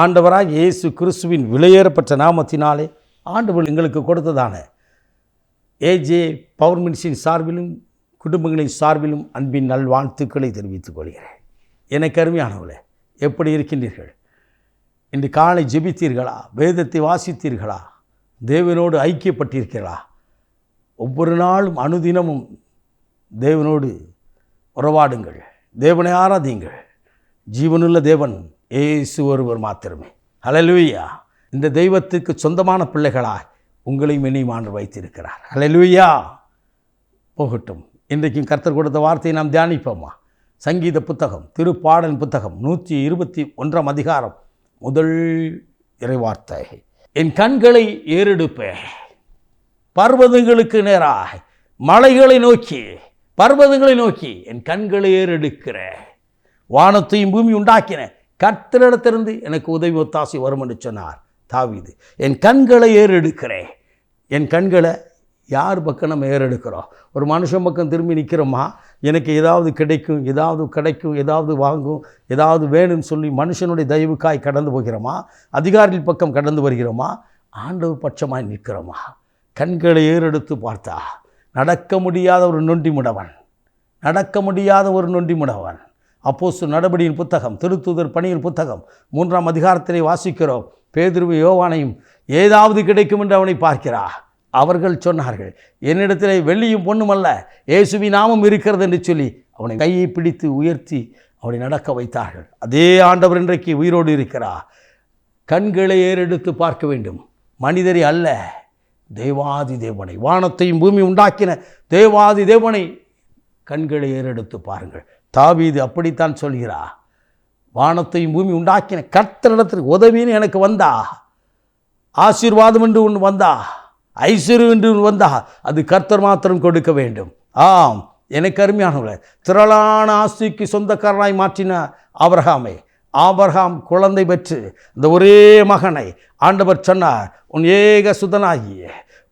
ஆண்டவராக இயேசு கிறிஸ்துவின் விலையேறப்பட்ட நாமத்தினாலே ஆண்டவர் எங்களுக்கு கொடுத்ததான ஏஜே பவர் மினிஸ்டின் சார்பிலும் குடும்பங்களின் சார்பிலும் அன்பின் நல்வாழ்த்துக்களை தெரிவித்துக் கொள்கிறேன். எனக்கு அருமையானவர்களே எப்படி இருக்கின்றீர்கள்? இன்று காலை ஜெபித்தீர்களா? வேதத்தை வாசித்தீர்களா? தேவனோடு ஐக்கியப்பட்டிருக்கிறீர்களா? ஒவ்வொரு நாளும் அனுதினமும் தேவனோடு உறவாடுங்கள். தேவனை ஆராதியுங்கள். ஜீவனுள்ள தேவன் ஏசு ஒருவர் மாத்திரமே. ஹalleluya இந்த தெய்வத்துக்கு சொந்தமான பிள்ளைகளாய் உங்களையும் இனிமாண்டு வைத்திருக்கிறார். ஹalleluya போகட்டும். இன்றைக்கும் கர்த்தர் கொடுத்த வார்த்தையை நாம் தியானிப்போமா? சங்கீத புத்தகம் திருப்பாடல் புத்தகம் நூற்றி இருபத்தி ஒன்றாம் அதிகாரம் முதல் இறைவார்த்தை. என் கண்களை ஏறெடுப்பேன் பர்வதங்களுக்கு நேராக மலைகளை நோக்கி பர்வதங்களை நோக்கி என் கண்களை ஏறெடுக்கிறேன். வானத்தையும் பூமி உண்டாக்கின. கர்த்தரிடத்திலிருந்து எனக்கு உதவி ஒத்தாசி வரும் என்று சொன்னார் தாவிது. என் கண்களை ஏறெடுக்கிறேன் என் கண்களை யார் பக்கம் நம்ம ஏறெடுக்கிறோம்? ஒரு மனுஷன் பக்கம் திரும்பி நிற்கிறோமா எனக்கு ஏதாவது கிடைக்கும் ஏதாவது கிடைக்கும் ஏதாவது வாங்கும் ஏதாவது வேணும்னு சொல்லி மனுஷனுடைய தயவுக்காய் கடந்து போகிறோமா? அதிகாரிகள் பக்கம் கடந்து வருகிறோமா? ஆண்டவர் பட்சமாய் நிற்கிறோமா? கண்களை ஏறெடுத்து பார்த்தா நடக்க முடியாத ஒரு நொண்டி முடவன் நடக்க முடியாத ஒரு நொண்டி முடவன் அப்போசு நடபடியின் புத்தகம் திருத்துதர் பணியின் புத்தகம் மூன்றாம் அதிகாரத்திலே வாசிக்கிறோம். பேதுருவு யோவானையும் ஏதாவது கிடைக்கும் என்று அவனை பார்க்கிறா அவர்கள் சொன்னார்கள் என்னிடத்திலே வெள்ளியும் பொண்ணும் அல்ல இயேசுவி நாமும் இருக்கிறது என்று சொல்லி அவனை கையை பிடித்து உயர்த்தி அவனை நடக்க வைத்தார்கள். அதே ஆண்டவர் இன்றைக்கு உயிரோடு இருக்கிறா கண்களை ஏறெடுத்து பார்க்க வேண்டும். மனிதரை அல்ல தேவாதி தேவனை. வானத்தையும் பூமி உண்டாக்கின தேவாதி தேவனை கண்களை ஏறெடுத்து பாருங்கள். தாவீது அப்படித்தான் சொல்கிறா வானத்தையும் பூமி உண்டாக்கின கர்த்தரிடத்திற்கு உதவின்னு எனக்கு வந்தா ஆசீர்வாதம் என்று ஒன்று வந்தா ஐஸ்வர்யம் என்று ஒன்று வந்தா அது கர்த்தர் மாத்திரம் கொடுக்க வேண்டும். ஆம் எனக்கு அருமையானவர்கள் திரளான ஆஸ்திக்கு சொந்தக்காரனாய் மாற்றின ஆபிரகாமை ஆபிரகாம் குழந்தை பெற்று இந்த ஒரே மகனை ஆண்டவர் சொன்னார். உன் ஏக சுதனாகிய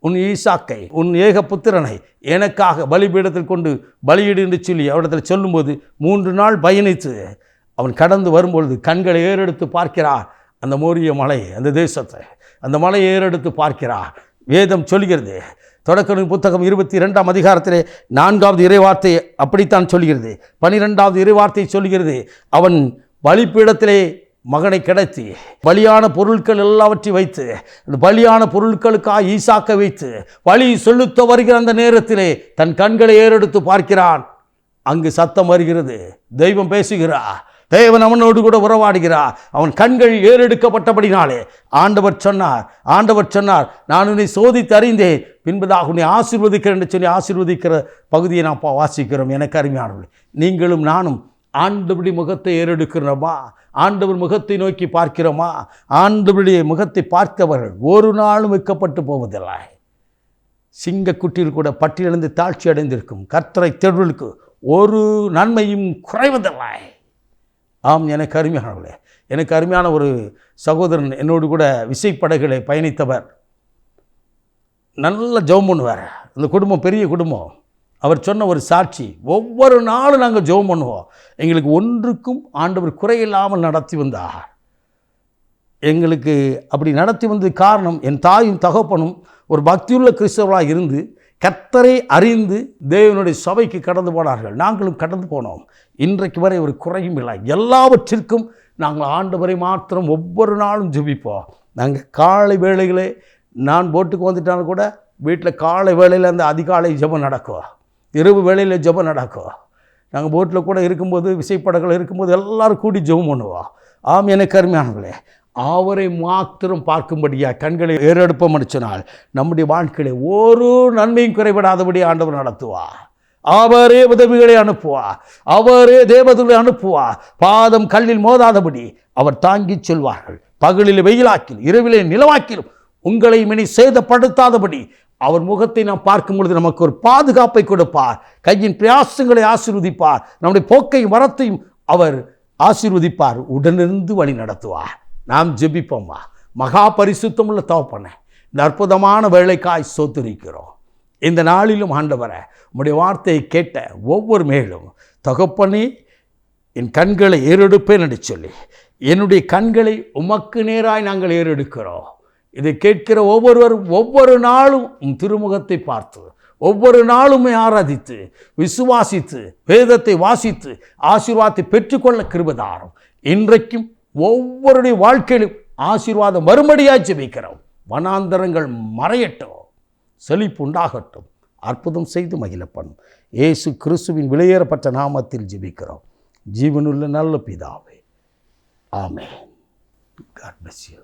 உன் ஈசாக்கை உன் ஏக புத்திரனை எனக்காக பலிபீடத்தில் கொண்டு பலியிடு என்று சொல்லி அவரிடத்தில் சொல்லும்போது மூன்று நாள் பயணித்து அவன் கடந்து வரும்பொழுது கண்களை ஏறெடுத்து பார்க்கிறார். அந்த மோரிய மலை அந்த தேசத்தை அந்த மலையை ஏறெடுத்து பார்க்கிறார். வேதம் சொல்கிறது தொடக்க புத்தகம் இருபத்தி ரெண்டாம் அதிகாரத்திலே நான்காவது இறைவார்த்தை அப்படித்தான் சொல்கிறது. பனிரெண்டாவது இறைவார்த்தை சொல்கிறது அவன் பலிப்பீடத்திலே மகனை கிடைத்து பலியான பொருட்கள் எல்லாவற்றையும் வைத்து அந்த பலியான பொருட்களுக்காக ஈசாக்க வைத்து வழி செலுத்த வருகிற அந்த நேரத்திலே தன் கண்களை ஏறெடுத்து பார்க்கிறான். அங்கு சத்தம் வருகிறது. தெய்வம் பேசுகிறா. தேவன் அவனோடு கூட உறவாடுகிறார் அவன் கண்கள் ஏறெடுக்கப்பட்டபடினாலே ஆண்டவர் சொன்னார் ஆண்டவர் சொன்னார் நான் உன்னை சோதித்து அறிந்தேன். பின்பதாக உன்னை ஆசீர்வதிக்கிறேன் என்று சொல்லி ஆசீர்வதிக்கிற பகுதியை நாம் பா- வாசிக்கிறோம். எனக்கு அருமையானவர்கள் நீங்களும் நானும் ஆண்டபடி முகத்தை ஏறெடுக்கிறோமா? ஆண்டவர் முகத்தை நோக்கி பார்க்கிறோமா? ஆண்டவருடைய முகத்தை பார்த்தவர்கள் ஒரு நாளும் வைக்கப்பட்டு போவதில்லை. சிங்கக்குட்டியில் கூட பட்டியலிருந்து தாழ்ச்சி அடைந்திருக்கும் கர்த்தரை தேடுதலுக்கு ஒரு நன்மையும் குறைவதில்லை. ஆம் எனக்கு அருமையானவர்களே எனக்கு அருமையான ஒரு சகோதரன் என்னோடு கூட விசைப்படகுகளை பயணித்தவர். நல்ல ஜெபம் பண்ணுவார். இந்த குடும்பம் பெரிய குடும்பம். அவர் சொன்ன ஒரு சாட்சி ஒவ்வொரு நாளும் நாங்கள் ஜெபம் பண்ணுவோம். எங்களுக்கு ஒன்றுக்கும் ஆண்டவர் குறையில்லாமல் நடத்தி வந்தார். எங்களுக்கு அப்படி நடத்தி வந்தது காரணம் என் தாயும் தகப்பனும் ஒரு பக்தியுள்ள கிறிஸ்தவர்களாக இருந்து கத்தரை அறிந்து தேவனுடைய சபைக்கு கடந்து போனார்கள். நாங்களும் கடந்து போனோம். இன்றைக்கு வரை ஒரு குறையும் இல்லை. எல்லாவற்றிற்கும் நாங்கள் ஆண்டவரை மாத்திரம் ஒவ்வொரு நாளும் ஜெபிப்போம். நாங்கள் காலை வேளைகளே நான் போட்டுக்கு வந்துட்டாலும் கூட வீட்டில் காலை வேளையில் அந்த அதிகாலை ஜெபம் நடக்கும். இரவு வேளையில் ஜெபம் நடக்கும் நாங்கள் போட்டில் கூட இருக்கும்போது விசைப்படங்கள் இருக்கும்போது எல்லோரும் கூடி ஜெபம் பண்ணுவோம் ஆம் எனக்கு அருமையானவர்களே அவரை மாத்திரம் பார்க்கும்படியா கண்களை ஏறெடுப்ப சொன்னால் நம்முடைய வாழ்க்கையில ஒரு நன்மையும் குறைபடாதபடி ஆண்டவர் நடத்துவா? அவரே உதவிகளை அனுப்புவா? அவரே தேவதுகளை அனுப்புவா? பாதம் கல்லில் மோதாதபடி அவர் தாங்கிச் செல்வார்கள். பகலில் வெயிலாக்கில் இரவிலே நிலவாக்கிலும் உங்களை இனி சேதப்படுத்தாதபடி அவர் முகத்தை நாம் பார்க்கும் பொழுது நமக்கு ஒரு பாதுகாப்பை கொடுப்பார். கையின் பிரயாசங்களை ஆசீர்வதிப்பார். நம்முடைய போக்கையும் வரத்தையும் அவர் ஆசீர்வதிப்பார். உடனிருந்து வழி நடத்துவார். நாம் ஜெபிப்போம்மா. மகா பரிசுத்தமுள்ள தவப்பன இந்த அற்புதமான வேலைக்காய் சோத்துரிக்கிறோம். இந்த நாளிலும் ஆண்டவரை உம்முடைய வார்த்தையை கேட்ட ஒவ்வொரு மேலும் தகப்பனே என் கண்களை ஏறெடுப்பேன் என்று சொல்லி என்னுடைய கண்களை உமக்கு நேராய் நாங்கள் ஏறெடுக்கிறோம். இதை கேட்கிற ஒவ்வொருவரும் ஒவ்வொரு நாளும் திருமுகத்தை பார்த்து ஒவ்வொரு நாளுமே ஆராதித்து விசுவாசித்து வேதத்தை வாசித்து ஆசீர்வாதத்தை பெற்றுக்கொள்ள கிருபதாரம். இன்றைக்கும் ஒவ்வொருடைய வாழ்க்கையிலும் ஆசீர்வாதம் மறுபடியாக ஜெபிக்கிறோம். வனாந்தரங்கள் மறையட்டும் செழிப்பு உண்டாகட்டும். அற்புதம் செய்து மகிழப்படும் இயேசு கிறிஸ்துவின் விலையேறப்பட்ட நாமத்தில் ஜெபிக்கிறோம். ஜீவனுள்ள நல்ல பிதாவே. ஆமே காட் bless you.